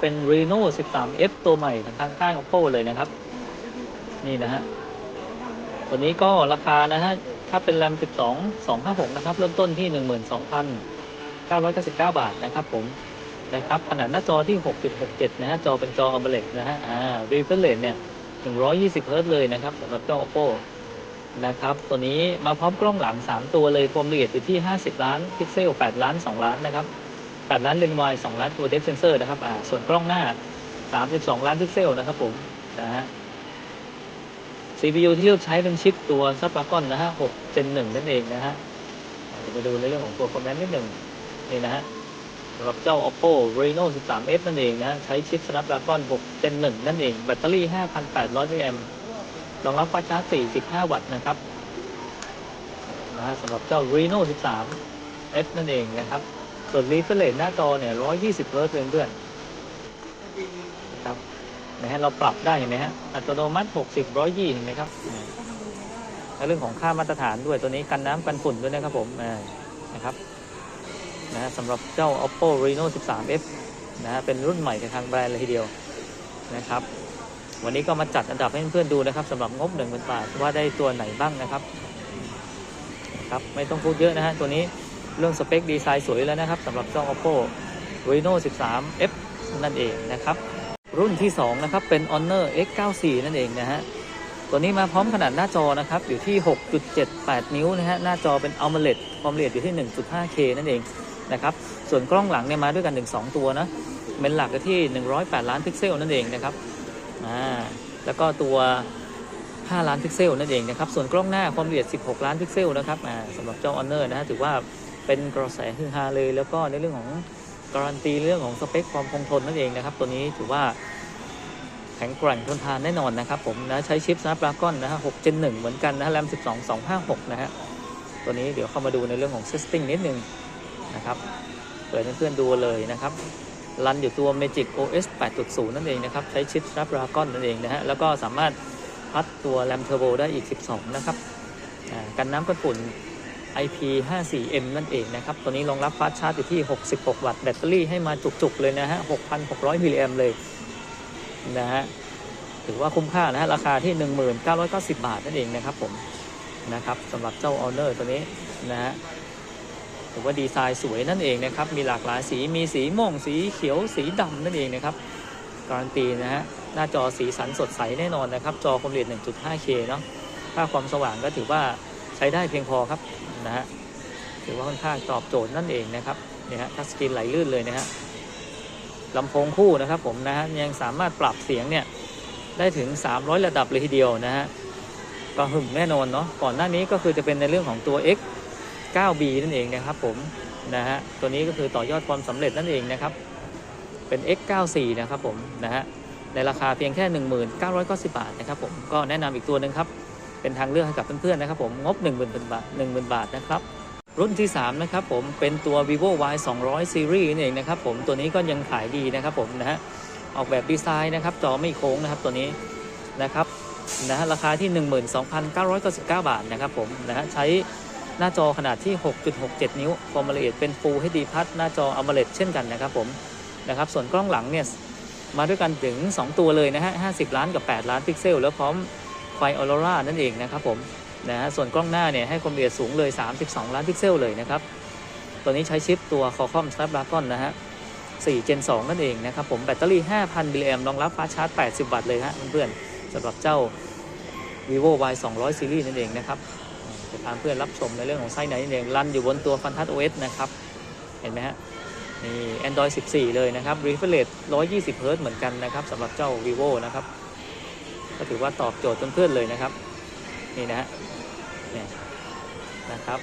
เป็น Reno 13F ตัวใหม่ทางข้าง Oppo เลยนะครับ นี่นะฮะตัวนี้ก็ราคานะฮะ ถ้าเป็น RAM 12 256 นะครับ เริ่มต้นที่ 12,999 บาทนะครับผมนะครับขนาดหน้าจอที่ 6.67 นะฮะ จอเป็นจอ AMOLED นะฮะ อ่า refresh rate เนี่ย 120เฮิร์ตเลยนะครับสำหรับเจ้า Oppo นะครับ ตัวนี้มาพร้อมกล้องหลัง 3 ตัวเลยความละเอียดอยู่ที่ 50 ล้าน พิกเซล 8 ล้าน 2 ล้านนะครับ 8ล้านเลนส์วาย2ล้านตัวเดฟเซนเซอร์นะครับอ่าส่วนกล้องหน้า 32 ล้านพิกเซลนะครับผมนะฮะ CPU ที่เลือกใช้เป็นชิปตัว Snapdragon นะฮะ6 Gen 1นั่นเองนะฮะเดี๋ยวมาดูในเรื่องของตัวคอมเมนต์นิดหนึ่งนี่นะฮะสำหรับเจ้า Oppo Reno 13F นั่นเองนะใช้ชิป Snapdragon 6 Gen 1นั่นเอง แบตเตอรี่ 5,800มิลลิแอมป์รองรับไฟชาร์จ 45 วัตต์นะครับนะฮะสำหรับเจ้า Reno 13F นั่นเองนะครับ ส่วน refresh rate หน้าจอเนี่ย120เฮิร์ตเพื่อนๆนะครับนะฮะเราปรับได้เห็นไหมฮะอัตโนมัติ60 120เห็นไหมครับและเรื่องของค่ามาตรฐานด้วยตัวนี้กันน้ำกันฝุ่นด้วยนะครับผมนะครับนะฮะสำหรับเจ้า Oppo Reno 13F นะฮะเป็นรุ่นใหม่จากทางแบรนด์เลยทีเดียวนะครับ วันนี้ก็มาจัดอันดับให้เพื่อนๆดูนะครับสำหรับงบ1 0,000บาทว่าได้ตัวไหนบ้างนะครับครับไม่ต้องพูดเยอะนะฮะตัวนี้ เรื่องสเปคดีไซน์สวยแล้วนะครับสำหรับเจ้า Oppo Reno 13F นั่นเองนะครับ รุ่นที่ 2 นะครับ เป็น Honor X94 นั่นเองนะฮะตัวนี้มาพร้อมขนาดหน้าจอนะครับ อยู่ที่ 6.78 นิ้วนะฮะหน้าจอเป็น AMOLED ความละเอียดอยู่ที่ 1.5K นั่นเองนะครับส่วนกล้องหลังเนี่ยมาด้วยกัน 1-2 ตัวนะเป็นหลักที่ 108 ล้านพิกเซลนั่นเองนะครับอ่าแล้วก็ตัว 5 ล้านพิกเซลนั่นเองนะครับส่วนกล้องหน้าความละเอียด 16 ล้านพิกเซลนะครับอ่าสำหรับเจ้า Honor นะฮะถือว่า เป็นกระแสฮือฮาเลย แล้วก็ในเรื่องของการันตีเรื่องของสเปคความคงทนนั่นเองนะครับ ตัวนี้ถือว่าแข็งแกร่งทนทานแน่นอนนะครับผมนะใช้ชิป Snapdragon นะฮะ6 Gen 1 เหมือนกันนะฮะ RAM 12 256 นะฮะ ตัวนี้เดี๋ยวเข้ามาดูในเรื่องของ Setting นิดนึงนะครับ เปิดให้เพื่อนดูเลยนะครับ รันอยู่ตัว Magic OS 8.0 นั่นเองนะครับ ใช้ชิป Snapdragon นั่นเองนะฮะ แล้วก็สามารถพัดตัว RAM Turbo ได้อีก 12 นะครับ กันน้ำกันฝุ่น IP54M นั่นเองนะครับ ตัวนี้รองรับฟาสชาร์จอยู่ที่ 66 วัตต์ แบตเตอรี่ให้มาจุกๆเลยนะฮะ 6,600 มิลลิแอมเลยนะฮะ ถือว่าคุ้มค่านะฮะ ราคาที่ 1990 บาทนั่นเองนะครับผม นะครับสำหรับเจ้า Honor ตัวนี้นะฮะถือว่าดีไซน์สวยนั่นเองนะครับ มีหลากหลายสี มีสีม่วง สีเขียว สีดำนั่นเองนะครับ การันตีนะฮะ หน้าจอสีสันสดใสแน่นอนนะครับ จอความละเอียด 1.5K เนาะ ค่าความสว่างก็ถือว่า ใช้ได้เพียงพอครับนะฮะถือว่าค่อนข้างตอบโจทย์นั่นเองนะครับเนี่ยฮะทัชสกรีนไหลลื่นเลยนะฮะลำโพงคู่นะครับผมนะฮะยังสามารถปรับเสียงเนี่ยได้ถึง 300 ระดับเลยทีเดียวนะฮะก็หึมแน่นอนเนาะก่อนหน้านี้ก็คือจะเป็นในเรื่องของตัว X 9B นั่นเองนะครับผมนะฮะตัวนี้ก็คือต่อยอดความสำเร็จนั่นเองนะครับเป็น X 9 4นะครับผมนะฮะในราคาเพียงแค่ 1990 บาทนะครับผมก็แนะนำอีกตัวหนึ่งครับ เป็นทางเลือกให้กับเพื่อนๆนะครับผมงบ 10,000บาท10,000 บาทนะครับรุ่นที่ 3 นะครับผมเป็นตัว vivo y 2 0 0 series นี่เองนะครับผมตัวนี้ก็ยังขายดีนะครับผมนะฮะออกแบบดีไซน์นะครับจอไม่โค้งนะครับตัวนี้นะครับนะฮะราคาที่ 12,999 บาทนะครับผมนะฮะใช้หน้าจอขนาดที่ 6.67 นิ้วความละเอียดเป็น Full HD Plus หน้าจอ AMOLED เช่นกันนะครับผมนะครับส่วนกล้องหลังเนี่ยมาด้วยกันถึง 2 ตัวเลยนะฮะ 50 ล้านกับ 8 ล้านพิกเซล แล้วพร้อม ไฟออโรรานั่นเองนะครับผมนะฮะส่วนกล้องหน้าเนี่ยให้ความละเอียดสูงเลย 32 ล้านพิกเซลเลยนะครับ ตัวนี้ใช้ชิปตัว Qualcomm Snapdragon นะฮะ4 Gen 2 นั่นเองนะครับผมแบตเตอรี่ 5,000 มิลลิแอมรองรับฟ้าชาร์จ 80 วัตต์เลยฮะเพื่อนๆสำหรับเจ้า vivo y 2 0 0 series นั่นเองนะครับจะพาเพื่อนรับชมในเรื่องของไส้ไหนนั่นเองรันอยู่บนตัว Fantas OS นะครับ เห็นไหมฮะนี่ Android 14 เลยนะครับ refresh rate 120 Hz เหมือนกันนะครับสำหรับเจ้า vivo นะครับ ก็ถือว่าตอบโจทย์เพื่อนๆเลยนะครับ นี่นะฮะนี่นะครับ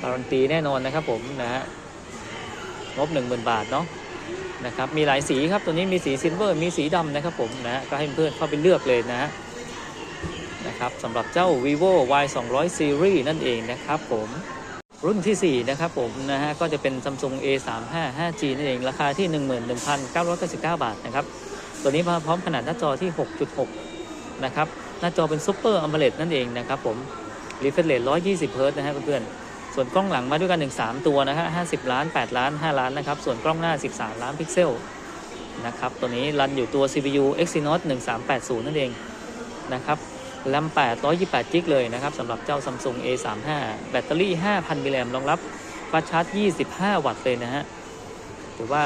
การันตีแน่นอนนะครับผมนะฮะงบ 10,000 บาทเนาะนะครับมีหลายสีครับตัวนี้มีสีซิลเวอร์มีสีดำนะครับผมนะฮะก็ให้เพื่อนเข้าไปเลือกเลยนะฮะนะครับสำหรับเจ้า vivo y 2 0 0 series นั่นเองนะครับผมรุ่นทีสี่4 นะครับผมนะฮะก็จะเป็น Samsung A 3 5 5G นั่นเอง ราคาที่ 11,999 บาทนะครับ ตัวนี้มาพร้อมขนาดหน้าจอที่ 6.6 นะครับ หน้าจอเป็นซุปเปอร์อัมเบเลตนั่นเองนะครับผมรีเฟรชเรท120เฮิร์ตซ์นะฮะเพื่อนๆ ส่วนกล้องหลังมาด้วยกันถึง3ตัวนะฮะ50 ล้าน 8 ล้าน 5 ล้านนะครับ ส่วนกล้องหน้า 13 ล้านพิกเซลนะครับ ตัวนี้รันอยู่ตัว CPU Exynos 1380 นั่นเองนะครับแรม8 128กิกเลยนะครับสำหรับเจ้า Samsung A35 แบตเตอรี่ 5,000 มิลลิแอมรองรับฟาชาร์จ 25 วัตต์เลยนะฮะ ถือว่า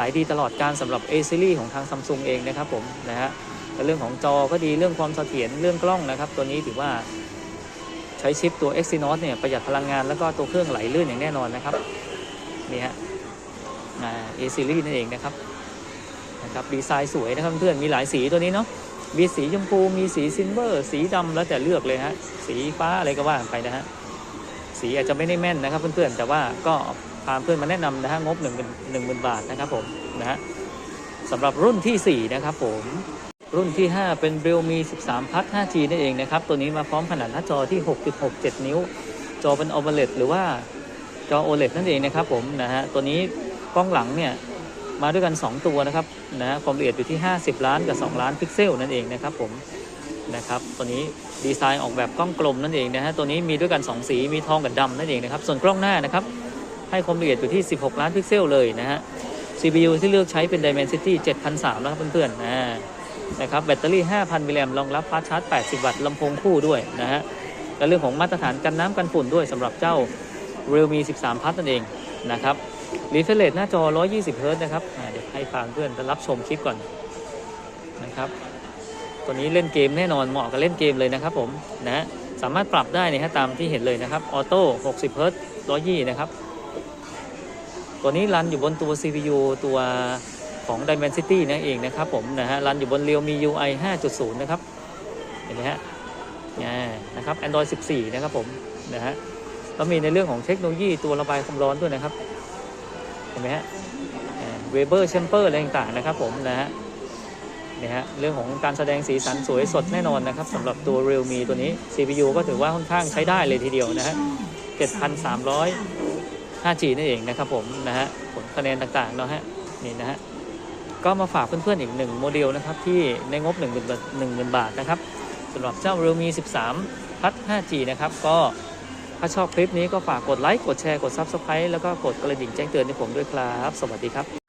ขายดีตลอดการสำหรับ A series ของทาง Samsung เองนะครับผมนะฮะเรื่องของจอก็ดีเรื่องความเสถียรเรื่องกล้องนะครับ ตัวนี้ถือว่าใช้ชิปตัว Exynos เนี่ยประหยัดพลังงานแล้วก็ตัวเครื่องไหลลื่นอย่างแน่นอนนะครับนี่ฮะอ่า A series นั่นเองนะครับนะครับดีไซน์สวยนะครับเพื่อนมีหลายสีตัวนี้เนาะมีสีชมพูมีสีซิลเวอร์ สีดำแล้วแต่เลือกเลยฮะสีฟ้าอะไรก็ว่าไปนะฮะสีอาจจะไม่ได้แม่นนะครับเพื่อนๆแต่ว่าก็ พาเพื่อนมาแนะนำนะฮะงบ1 0 0 0 0 1 0,000 บาทนะครับผมนะฮะสำหรับรุ่นทีสี่ 4 นะครับผมรุ่นที่ 5 เป็น Realme 13 Plus 5G นั่นเองนะครับ ตัวนี้มาพร้อมขนาดหน้าจอที่ 6.67 นิ้ว จอเป็น OLED หรือว่าจอ OLED นั่นเองนะครับผมนะฮะตัวนี้กล้องหลังเนี่ยมาด้วยกัน 2 ตัวนะครับนะฮะความละเอียดอยู่ที่ 50 ล้านกับ 2 ล้านพิกเซลนั่นเองนะครับผมนะครับตัวนี้ดีไซน์ออกแบบกล้องกลมนั่นเองนะฮะตัวนี้มีด้วยกัน 2 สีมีทองกับดำนั่นเองนะครับส่วนกล้องหน้านะครับ ให้ความละเอียดอยู่ที่ 16 ล้านพิกเซลเลยนะฮะ CPU ที่เลือกใช้เป็น Dimensity 7003นะครับเพื่อนๆนะนะครับแบตเตอรี่ 5,000 มิลลิแอมป์รองรับฟาสต์ชาร์จ 80 วัตต์ลำโพงคู่ด้วยนะฮะและเรื่องของมาตรฐานกันน้ำกันฝุ่นด้วยสำหรับเจ้า Realme 13 Plus นั่นเองนะครับ Refresh Rate หน้าจอ 120 Hz นะครับเดี๋ยวให้ฟังเพื่อนรับชมคลิปก่อนนะครับตัวนี้เล่นเกมแน่นอนเหมาะกับเล่นเกมเลยนะครับผมนะฮะสามารถปรับได้นะฮะตามที่เห็นเลยนะครับออโต้60 Hz 120นะครับ ตัวนี้รันอยู่บนตัว CPU ตัวของ Dimensity นั่นเองนะครับผมนะฮะรันอยู่บน Realme UI 5.0 นะครับ เห็นไหมฮะอ่นะครับ Android 14 นะครับผมนะฮะแล้วมีในเรื่องของเทคโนโลยีตัวระบายความร้อนด้วยนะครับ เห็นไหมฮะเวเบอร์แชมเปอร์อะไรต่างๆนะครับผมนะฮะเนี่ยฮะเรื่องของการแสดงสีสันสวยสดแน่นอนนะครับสำหรับตัว Realme ตัวนี้ CPU ก็ถือว่าค่อนข้างใช้ได้เลยทีเดียวนะฮะ 7,300 5G นั่นเองนะครับผมนะฮะผลคะแนนต่างๆเนาะฮะนี่นะฮะก็มาฝากเพื่อนๆอีกหนึ่งโมเดลนะครับที่ในงบ1 0 0 0 0 1 0,000บาทนะครับสำหรับเจ้า Realme 13 Plus 5G นะครับก็ถ้าชอบคลิปนี้ก็ฝากกดไลค์ กดแชร์ กด Subscribe แล้วก็กดกระดิ่งแจ้งเตือนให้ผมด้วยครับ สวัสดีครับ